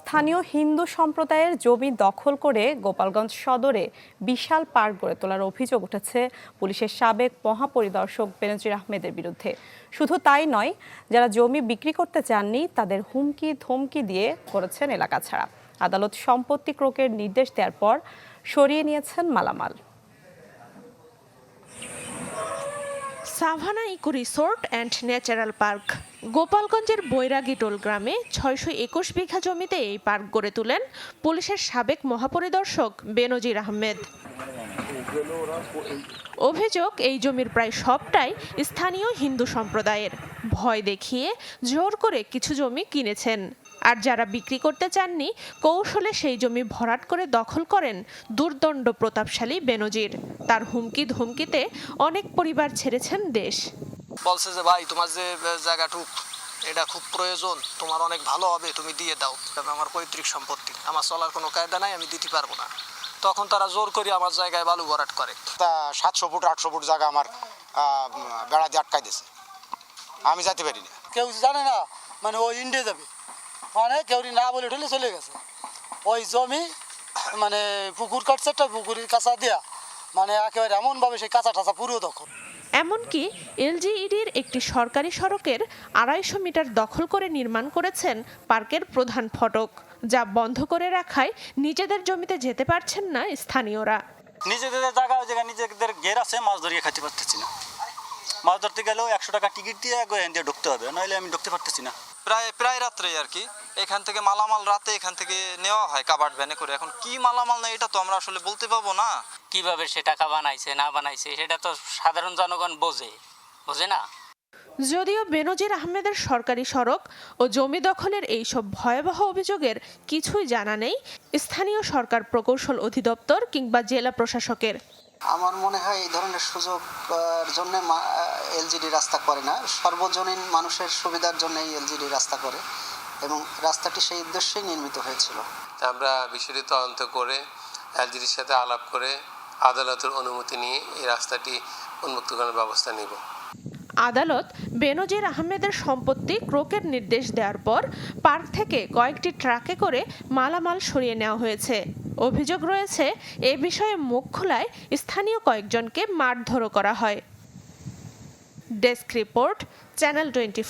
স্থানীয় হিন্দু সম্প্রদায়ের জমি দখল করে গোপালগঞ্জ সদরে বিশাল পার্ক গড়ে তোলার অভিযোগ উঠেছে পুলিশের সাবেক মহাপরিদর্শক বেনজির আহমেদের বিরুদ্ধে। শুধু তাই নয়, যারা জমি বিক্রি করতে চাননি, তাদের হুমকি ধমকি দিয়ে করেছেন এলাকা ছাড়া। আদালত সম্পত্তি ক্রোকের নির্দেশ দেওয়ার পর সরিয়ে নিয়েছেন মালামাল। Savanna Eco Resort and Natural Park. গোপালগঞ্জের বৈরাগীটোল গ্রামে ছয়শো একুশ বিঘা জমিতে এই পার্ক গড়ে তোলেন পুলিশের সাবেক মহাপরিদর্শক বেনজির আহমেদ। অভিযোগ, এই জমির প্রায় সবটাই স্থানীয় হিন্দু সম্প্রদায়ের। ভয় দেখিয়ে জোর করে কিছু জমি কিনেছেন। আর যারা বিক্রি করতে চাননি কৌশলে সেই জমি ভরাট করে দখল করেন দুর্দণ্ড প্রতাপশালী বেনজির। তার হুমকি ধমকিতে অনেক পরিবার ছেড়েছেন দেশ। বলছে যে ভাই তোমার যে জায়গাটুক এটা খুব প্রয়োজন। তোমার অনেক ভালো হবে তুমি দিয়ে দাও। তবে আমার পৈতৃক সম্পত্তি। আমার চলার কোনো কায়দা নাই আমি দিতে পারব না। তখন তারা জোর করে আমার জায়গায় বালু ভরাট করে। তা সাতশো ফুট আটশো ফুট জায়গা আমার বেড়া দিয়ে আটকাই দিয়েছে। আমি যাইতে পারি না। কেউ জানে না মানে ও ইন্ডিয়া যাবে। মানে কেউ না বলে ঠেলে চলে গেছে। ওই জমি মানে পুকুর কাটছে একটা পুকুরের কাঁচা দিয়া। মানে একেবারে এমনভাবে সেই কাঁচা টাচা পুরো দখল। এমনকি এলজিইডির একটি সরকারি সড়কের আড়াইশো মিটার দখল করে নির্মাণ করেছেন পার্কের প্রধান ফটক যা বন্ধ করে রাখায় নিজেদের জমিতে যেতে পারছেন না স্থানীয়রা। নিজেদের জায়গা ওই জায়গায় নিজেদের ঘের আছে মাছ ধরিয়ে খাইতে পারতেছি না। মাছ ধরতে গেলেও একশো টাকা টিকিট দিয়ে একবার দিয়ে ঢুকতে হবে নইলে আমি ঢুকতে পারতেছি না। প্রায় প্রায় রাত্রেই আর কি। এখান থেকে মালামাল রাতে এখান থেকে নেওয়া হয় কাবার্ড ভ্যানে করে। এখন কি মালামাল না এটা তো আমরা আসলে বলতে পারব না। কীভাবে সে টাকা বানাইছে না বানাইছে সেটা তো সাধারণ জনগণ বোঝে। বোঝে না? যদিও বেনজির আহমেদের সরকারি সড়ক ও জমি দখলের এইসব ভয়াবহ অভিযোগের কিছুই জানা নেই স্থানীয় সরকার প্রকৌশল অধিদপ্তর কিংবা জেলা প্রশাসকের। আমার মনে হয় এই ধরনের সুযোগ জন্য এলজিডি রাস্তা করে না। সর্বজনীন মানুষের সুবিধার জন্য এই এলজিডি রাস্তা করে এবং রাস্তাটি সেই উদ্দেশ্যেই নির্মিত হয়েছিল। তা আমরা বিষয়টি তদন্ত করে এলজিডির সাথে আলাপ করে আদালতের অনুমতি নিয়ে এই রাস্তাটি উন্মুক্ত করার ব্যবস্থা নিব। আদালত বেনজির আহমেদের সম্পত্তি ক্রোকের নির্দেশ দেওয়ার পর পার্ক থেকে কয়েকটি ট্রাকে করে মালামাল সরিয়ে নেওয়া হয়েছে। অভিযোগ রয়েছে, এ বিষয়ে মুখ খোলায় স্থানীয় কয়েকজনকে মারধরও করা হয়। Desk report, channel twenty